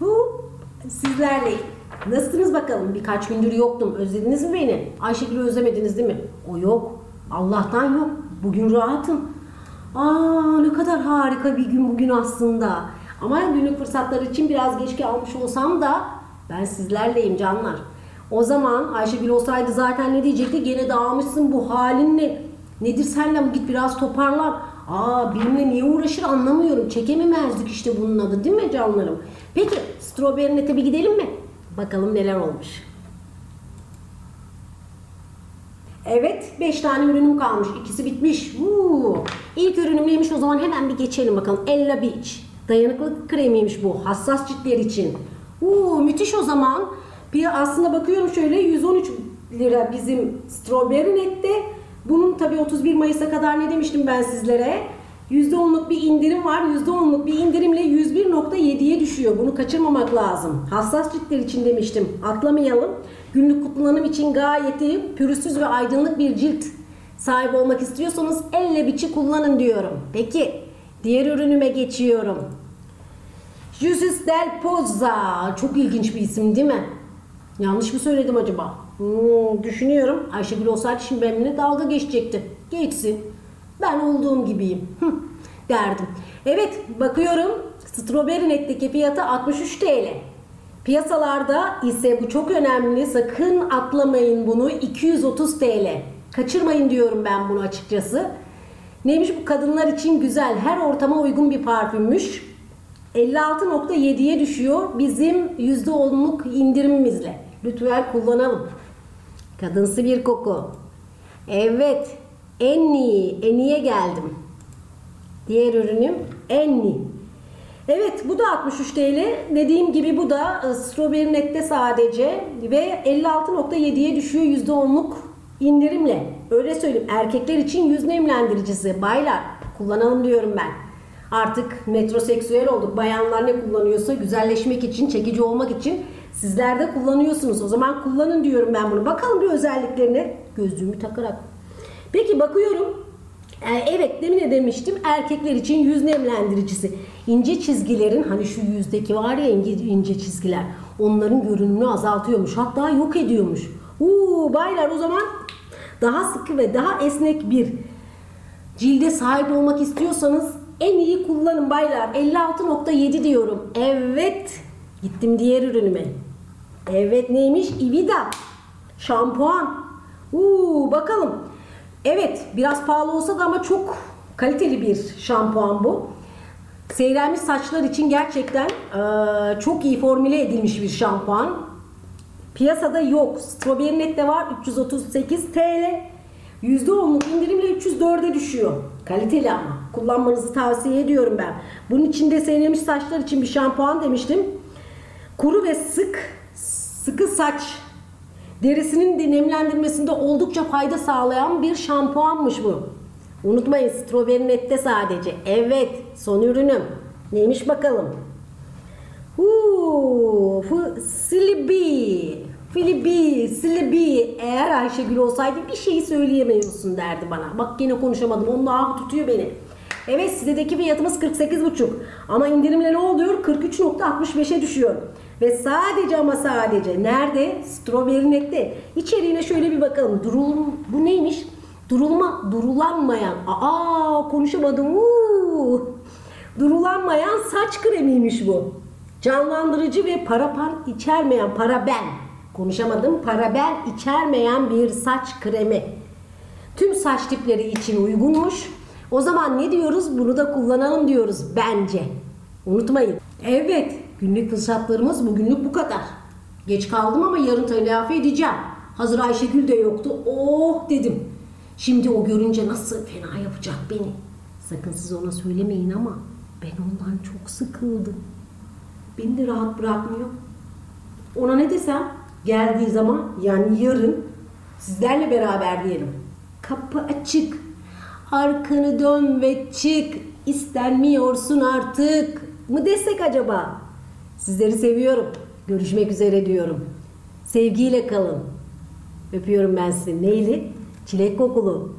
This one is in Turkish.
Hu, sizlerleyim. Nasılsınız bakalım? Birkaç gündür yoktum. Özlediniz mi beni? Ayşegül'ü özlemediniz değil mi? O yok. Allah'tan yok. Bugün rahatım. Aa ne kadar harika bir gün bugün aslında. Ama günlük fırsatlar için biraz geç almış olsam da ben sizlerleyim canlar. O zaman Ayşegül olsaydı zaten ne diyecekti? Gene dağılmışsın bu halin ne? Nedir senle git biraz toparlan. Aa benimle niye uğraşır anlamıyorum. Çekememezdik işte bunun adı değil mi canlarım? Peki Strawberry Net'e bir gidelim mi? Bakalım neler olmuş. Evet 5 tane ürünüm kalmış. İkisi bitmiş. Woo. İlk ürünüm neymiş o zaman hemen bir geçelim bakalım. Ella Beach. Dayanıklılık kremiymiş bu. Hassas ciltler için. Woo, müthiş o zaman. Bir aslında bakıyorum şöyle 113 lira bizim Strawberry Net'te. Bunun tabii 31 Mayıs'a kadar ne demiştim ben sizlere? %10'luk bir indirim var. %10'luk bir indirimle 101.7'ye düşüyor. Bunu kaçırmamak lazım. Hassas ciltler için demiştim. Atlamayalım. Günlük kullanım için gayet iyi, pürüzsüz ve aydınlık bir cilt sahibi olmak istiyorsanız elle biçi kullanın diyorum. Peki diğer ürünüme geçiyorum. Jusis del Pozza. Çok ilginç bir isim değil mi? Yanlış mı söyledim acaba? Hmm, düşünüyorum. Ayşegül olsaydı şimdi benimle dalga geçecekti. Geçsin. Ben olduğum gibiyim. derdim. Evet bakıyorum. Strawberry Net'teki fiyatı 63 TL. Piyasalarda ise bu çok önemli. Sakın atlamayın bunu. 230 TL. Kaçırmayın diyorum ben bunu açıkçası. Neymiş bu kadınlar için güzel, her ortama uygun bir parfümmüş. 56.7'ye düşüyor bizim %10'luk indirimimizle. Lütfen kullanalım. Kadınsı bir koku. Evet. Enni. Enni'ye geldim. Diğer ürünüm Enni. Evet bu da 63 TL. Dediğim gibi bu da e, Strawberry Net'te sadece ve 56.7'ye düşüyor %10'luk indirimle. Öyle söyleyeyim. Erkekler için yüz nemlendiricisi. Baylar kullanalım diyorum ben. Artık metroseksüel olduk. Bayanlar ne kullanıyorsa güzelleşmek için, çekici olmak için sizler de kullanıyorsunuz. O zaman kullanın diyorum ben bunu. Bakalım bir özelliklerine gözlüğümü takarak. Peki bakıyorum. Ee, evet demin de demiştim erkekler için yüz nemlendiricisi. İnce çizgilerin hani şu yüzdeki var ya ince çizgiler onların görünümünü azaltıyormuş. Hatta yok ediyormuş. Uuu baylar o zaman daha sıkı ve daha esnek bir cilde sahip olmak istiyorsanız en iyi kullanın baylar. 56.7 diyorum. Evet. Gittim diğer ürünüme. Evet neymiş? Ivida. Şampuan. Uuu bakalım. Evet biraz pahalı olsa da ama çok kaliteli bir şampuan bu. Seyrelmiş saçlar için gerçekten e, çok iyi formüle edilmiş bir şampuan. Piyasada yok. Strawberry Net'te var 338 TL. %10'luk indirimle 304'e düşüyor. Kaliteli ama. Kullanmanızı tavsiye ediyorum ben. Bunun içinde seyrelmiş saçlar için bir şampuan demiştim. Kuru ve sık sıkı saç derisinin de nemlendirmesinde oldukça fayda sağlayan bir şampuanmış bu. Unutmayın Strawberry Net'te sadece. Evet son ürünüm. Neymiş bakalım. Huu, Silibi. Filibi, Silibi. Eğer Ayşegül olsaydı bir şeyi söyleyemiyorsun derdi bana. Bak yine konuşamadım. Onun ahı tutuyor beni. Evet sitedeki fiyatımız 48,5. Ama indirimle ne oluyor? 43.65'e düşüyor. Ve sadece ama sadece nerede? Strawberry. İçeriğine şöyle bir bakalım. Durul, bu neymiş? Durulma, durulanmayan. Aa konuşamadım. Uuu. Durulanmayan saç kremiymiş bu. Canlandırıcı ve parapan içermeyen paraben. Konuşamadım. Paraben içermeyen bir saç kremi. Tüm saç tipleri için uygunmuş. O zaman ne diyoruz? Bunu da kullanalım diyoruz bence. Unutmayın. Evet, günlük fırsatlarımız bugünlük bu kadar. Geç kaldım ama yarın telafi edeceğim. Hazır Ayşegül de yoktu. Oh dedim. Şimdi o görünce nasıl fena yapacak beni. Sakın siz ona söylemeyin ama ben ondan çok sıkıldım. Beni de rahat bırakmıyor. Ona ne desem geldiği zaman yani yarın sizlerle beraber diyelim. Kapı açık. Arkanı dön ve çık. İstenmiyorsun artık. Mı desek acaba? Sizleri seviyorum. Görüşmek üzere diyorum. Sevgiyle kalın. Öpüyorum ben sizi. Neyli? Çilek kokulu.